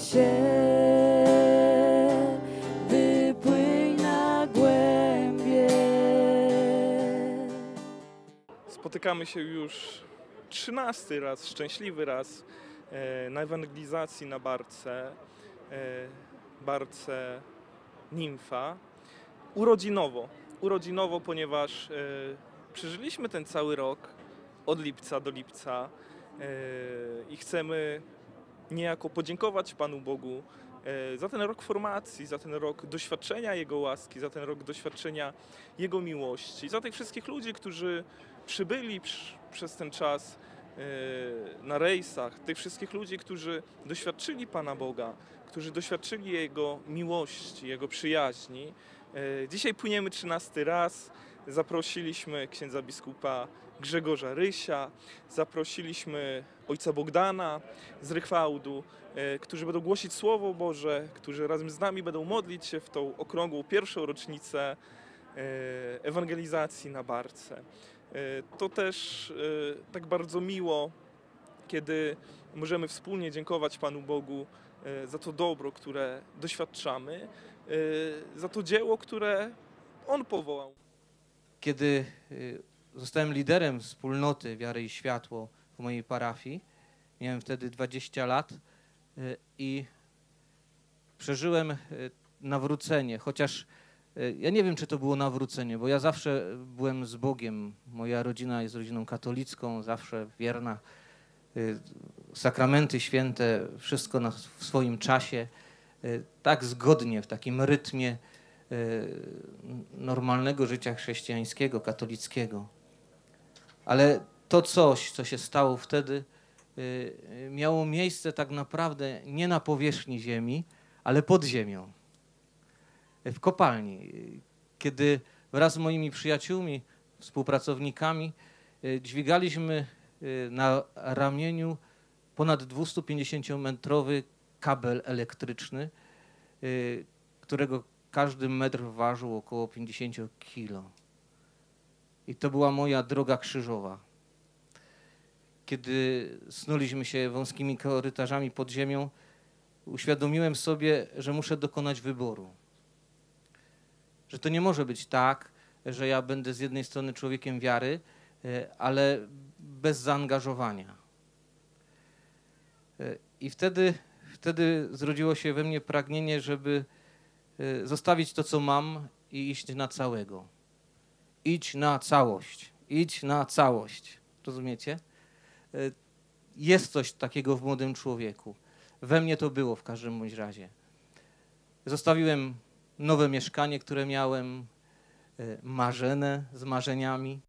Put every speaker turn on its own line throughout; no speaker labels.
się, wypłyń na głębie.
Spotykamy się już trzynasty raz, szczęśliwy raz e, na ewangelizacji na Barce, e, Barce Nimfa. Urodzinowo, urodzinowo, ponieważ e, przeżyliśmy ten cały rok od lipca do lipca i chcemy niejako podziękować Panu Bogu e, za ten rok formacji, za ten rok doświadczenia Jego łaski, za ten rok doświadczenia Jego miłości, za tych wszystkich ludzi, którzy przybyli przy, przez ten czas e, na rejsach, tych wszystkich ludzi, którzy doświadczyli Pana Boga, którzy doświadczyli Jego miłości, Jego przyjaźni. E, Dzisiaj płyniemy trzynasty raz. Zaprosiliśmy księdza biskupa Grzegorza Rysia, zaprosiliśmy ojca Bogdana z Rychwałdu, e, którzy będą głosić Słowo Boże, którzy razem z nami będą modlić się w tą okrągłą pierwszą rocznicę e, ewangelizacji na Barce. E, To też tak bardzo miło, kiedy możemy wspólnie dziękować Panu Bogu za to dobro, które doświadczamy, za to dzieło, które On powołał.
Kiedy zostałem liderem wspólnoty Wiary i Światło w mojej parafii, miałem wtedy 20 lat y, i przeżyłem y, nawrócenie, chociaż y, ja nie wiem, czy to było nawrócenie, bo ja zawsze byłem z Bogiem. Moja rodzina jest rodziną katolicką, zawsze wierna. Sakramenty święte, wszystko w swoim czasie, tak zgodnie, w takim rytmie normalnego życia chrześcijańskiego, katolickiego. Ale to coś, co się stało wtedy, y, y, miało miejsce tak naprawdę nie na powierzchni ziemi, ale pod ziemią, y, w kopalni. Kiedy wraz z moimi przyjaciółmi, współpracownikami dźwigaliśmy na ramieniu ponad 250-metrowy kabel elektryczny, którego każdy metr ważył około 50 kilo. I to była moja droga krzyżowa. Kiedy snuliśmy się wąskimi korytarzami pod ziemią, uświadomiłem sobie, że muszę dokonać wyboru. Że to nie może być tak, że ja będę z jednej strony człowiekiem wiary, e, ale bez zaangażowania. E, I wtedy, wtedy zrodziło się we mnie pragnienie, żeby e, zostawić to, co mam i iść na całego. Idź na całość. Idź na całość. Rozumiecie? E, Jest coś takiego w młodym człowieku. We mnie to było w każdym bądź razie. Zostawiłem nowe mieszkanie, które miałem, e, marzene z marzeniami.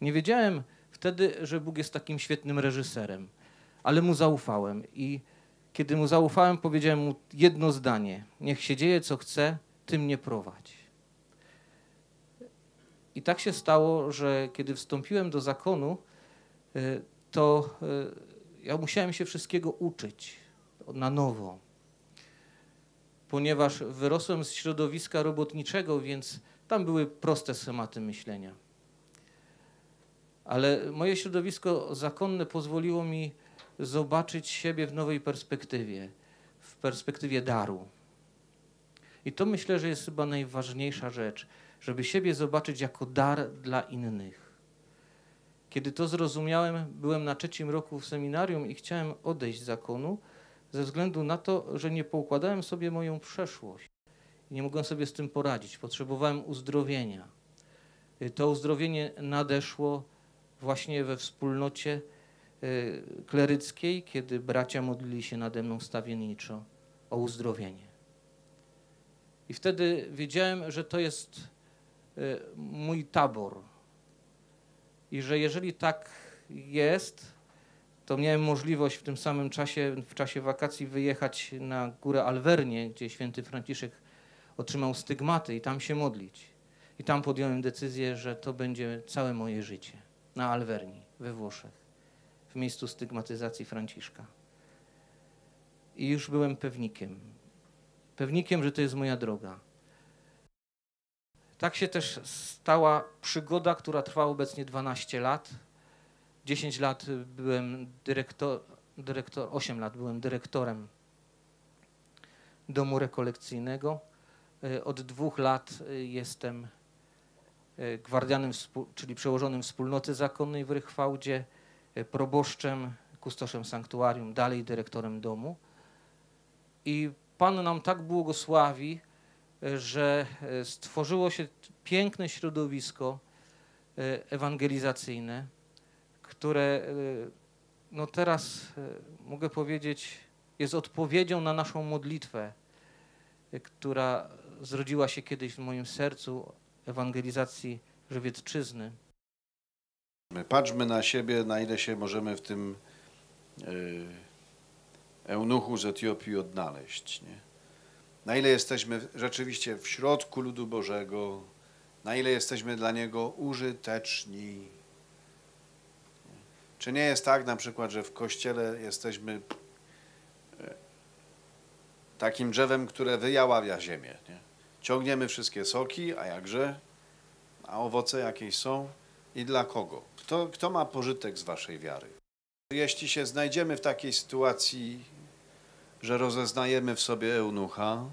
Nie wiedziałem wtedy, że Bóg jest takim świetnym reżyserem, ale mu zaufałem i kiedy mu zaufałem, powiedziałem mu jedno zdanie: Niech się dzieje, co chce, ty mnie prowadź. I tak się stało, że kiedy wstąpiłem do zakonu, y, to y, ja musiałem się wszystkiego uczyć na nowo. Ponieważ wyrosłem z środowiska robotniczego, więc tam były proste schematy myślenia. Ale moje środowisko zakonne pozwoliło mi zobaczyć siebie w nowej perspektywie, w perspektywie daru. I to myślę, że jest chyba najważniejsza rzecz, żeby siebie zobaczyć jako dar dla innych. Kiedy to zrozumiałem, byłem na trzecim roku w seminarium i chciałem odejść z zakonu ze względu na to, że nie poukładałem sobie moją przeszłość. I nie mogłem sobie z tym poradzić. Potrzebowałem uzdrowienia. Y, To uzdrowienie nadeszło właśnie we wspólnocie y, kleryckiej, kiedy bracia modlili się nade mną stawienniczo o uzdrowienie. I wtedy wiedziałem, że to jest y, mój tabor. I że jeżeli tak jest, to miałem możliwość w tym samym czasie, w czasie wakacji, wyjechać na górę Alwernie, gdzie święty Franciszek otrzymał stygmaty i tam się modlić. I tam podjąłem decyzję, że to będzie całe moje życie. Na Alwerni, we Włoszech, w miejscu stygmatyzacji Franciszka. I już byłem pewnikiem. Pewnikiem, że to jest moja droga. Tak się też stała przygoda, która trwa obecnie 12 lat. 10 lat byłem dyrektor, dyrektor 8 lat byłem dyrektorem domu rekolekcyjnego. E, Od dwóch lat e, jestem e, gwardianem, czyli przełożonym wspólnoty zakonnej w Rychwałdzie, proboszczem, kustoszem sanktuarium, dalej dyrektorem domu. I Pan nam tak błogosławi, że e, stworzyło się piękne środowisko e, ewangelizacyjne, które e, no teraz mogę powiedzieć jest odpowiedzią na naszą modlitwę, która zrodziła się kiedyś w moim sercu ewangelizacji Żywiecczyzny.
My Patrzmy na siebie, na ile się możemy w tym eunuchu z Etiopii odnaleźć. Nie? Na ile jesteśmy rzeczywiście w środku ludu Bożego, na ile jesteśmy dla Niego użyteczni. Czy nie jest tak na przykład, że w kościele jesteśmy e, takim drzewem, które wyjaławia ziemię. Nie? Ciągniemy wszystkie soki, a jakże? A owoce jakieś są? I dla kogo? Kto, kto ma pożytek z waszej wiary? Jeśli się znajdziemy w takiej sytuacji, że rozeznajemy w sobie eunucha,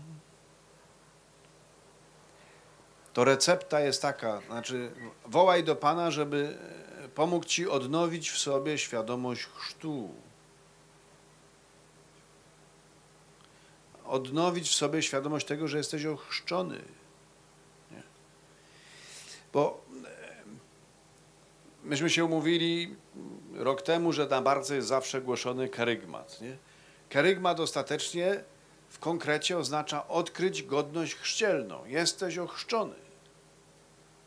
to recepta jest taka, znaczy wołaj do Pana, żeby e, pomógł Ci odnowić w sobie świadomość chrztu. Odnowić w sobie świadomość tego, że jesteś ochrzczony. Nie? Bo myśmy się umówili rok temu, że na bardzo jest zawsze głoszony kerygmat. Nie? Kerygmat ostatecznie w konkrecie oznacza odkryć godność chrzcielną. Jesteś ochrzczony.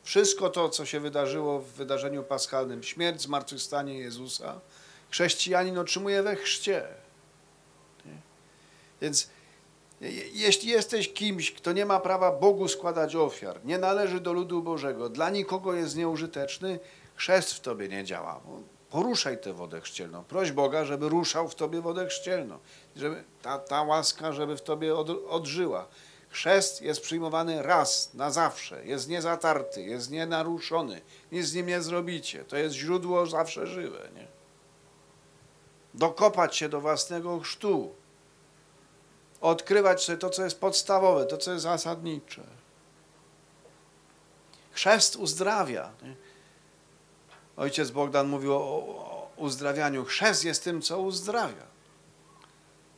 Wszystko to, co się wydarzyło w wydarzeniu paschalnym, śmierć, zmartwychwstanie Jezusa, chrześcijanin otrzymuje we chrzcie. Nie? Więc je- jeśli jesteś kimś, kto nie ma prawa Bogu składać ofiar, nie należy do ludu Bożego, dla nikogo jest nieużyteczny, chrzest w tobie nie działa. Poruszaj tę wodę chrzcielną. Proś Boga, żeby ruszał w tobie wodę chrzcielną. Żeby ta, ta łaska, żeby w tobie od, odżyła. Chrzest jest przyjmowany raz, na zawsze. Jest niezatarty, jest nienaruszony. Nic z nim nie zrobicie. To jest źródło zawsze żywe. Nie? Dokopać się do własnego chrztu. Odkrywać sobie to, co jest podstawowe, to, co jest zasadnicze. Chrzest uzdrawia. Nie? Ojciec Bogdan mówił o, uzdrawianiu. Chrzest jest tym, co uzdrawia.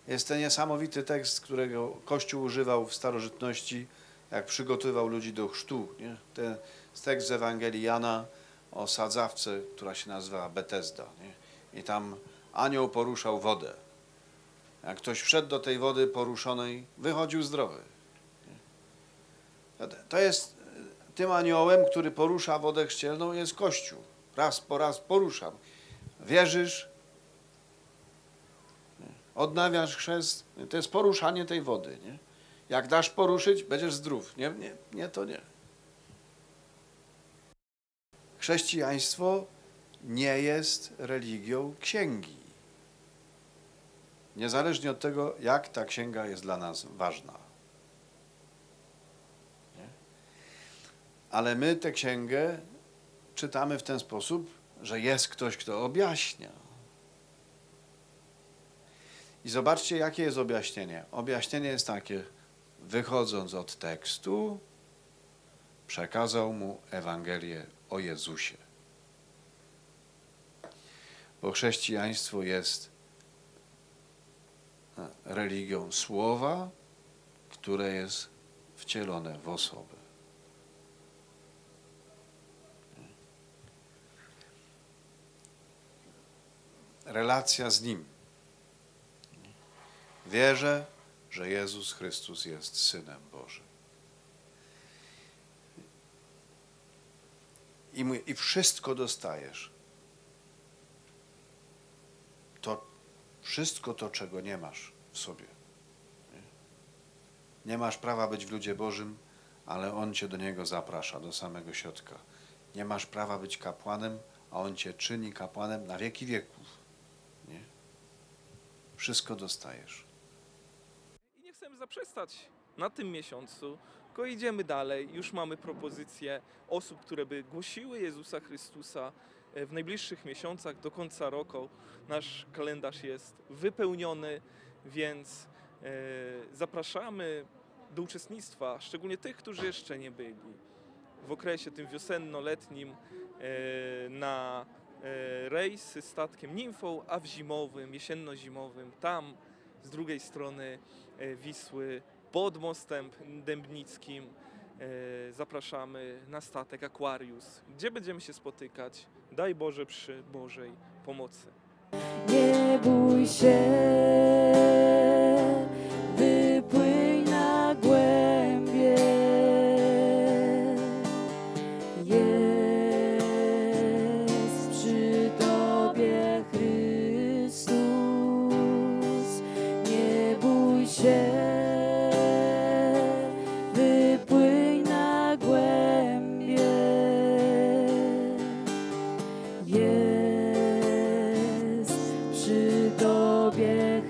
Jest ten niesamowity tekst, którego Kościół używał w starożytności, jak przygotowywał ludzi do chrztu. Nie? Ten tekst z Ewangelii Jana o sadzawce, która się nazywa Betesda. Nie? I tam anioł poruszał wodę. Jak ktoś wszedł do tej wody poruszonej, wychodził zdrowy. To- jest tym aniołem, który porusza wodę chrzcielną, jest Kościół. Raz po raz poruszam. Wierzysz, odnawiasz chrzest, to jest poruszanie tej wody. Nie? Jak dasz poruszyć, będziesz zdrów. Nie, nie, nie to nie. Chrześcijaństwo nie jest religią księgi. Niezależnie od tego, jak ta księga jest dla nas ważna. Ale my tę księgę czytamy w ten sposób, że jest ktoś, kto objaśnia. I zobaczcie, jakie jest objaśnienie. Objaśnienie jest takie, wychodząc od tekstu, przekazał mu Ewangelię o Jezusie. Bo chrześcijaństwo jest e, religią słowa, które jest wcielone w osobę. Relacja z Nim. Wierzę, że Jezus Chrystus jest Synem Bożym. I, mówię, I wszystko dostajesz. To wszystko to, czego nie masz w sobie. Nie, masz prawa być w ludzie Bożym, ale On cię do Niego zaprasza, do samego środka. Nie masz prawa być kapłanem, a On cię czyni kapłanem na wieki wieków. Wszystko dostajesz.
I nie chcemy zaprzestać na tym miesiącu, tylko idziemy dalej. Już mamy propozycje osób, które by głosiły Jezusa Chrystusa e, w najbliższych miesiącach do końca roku. Nasz kalendarz jest wypełniony, więc E, Zapraszamy do uczestnictwa, szczególnie tych, którzy jeszcze nie byli. W okresie tym wiosenno-letnim e, na rejsy statkiem nimfą, a w zimowym, jesienno-zimowym, tam z drugiej strony e, Wisły, pod mostem dębnickim e, zapraszamy na statek Aquarius, gdzie będziemy się spotykać, daj Boże przy Bożej pomocy.
Nie bój się, przy Tobie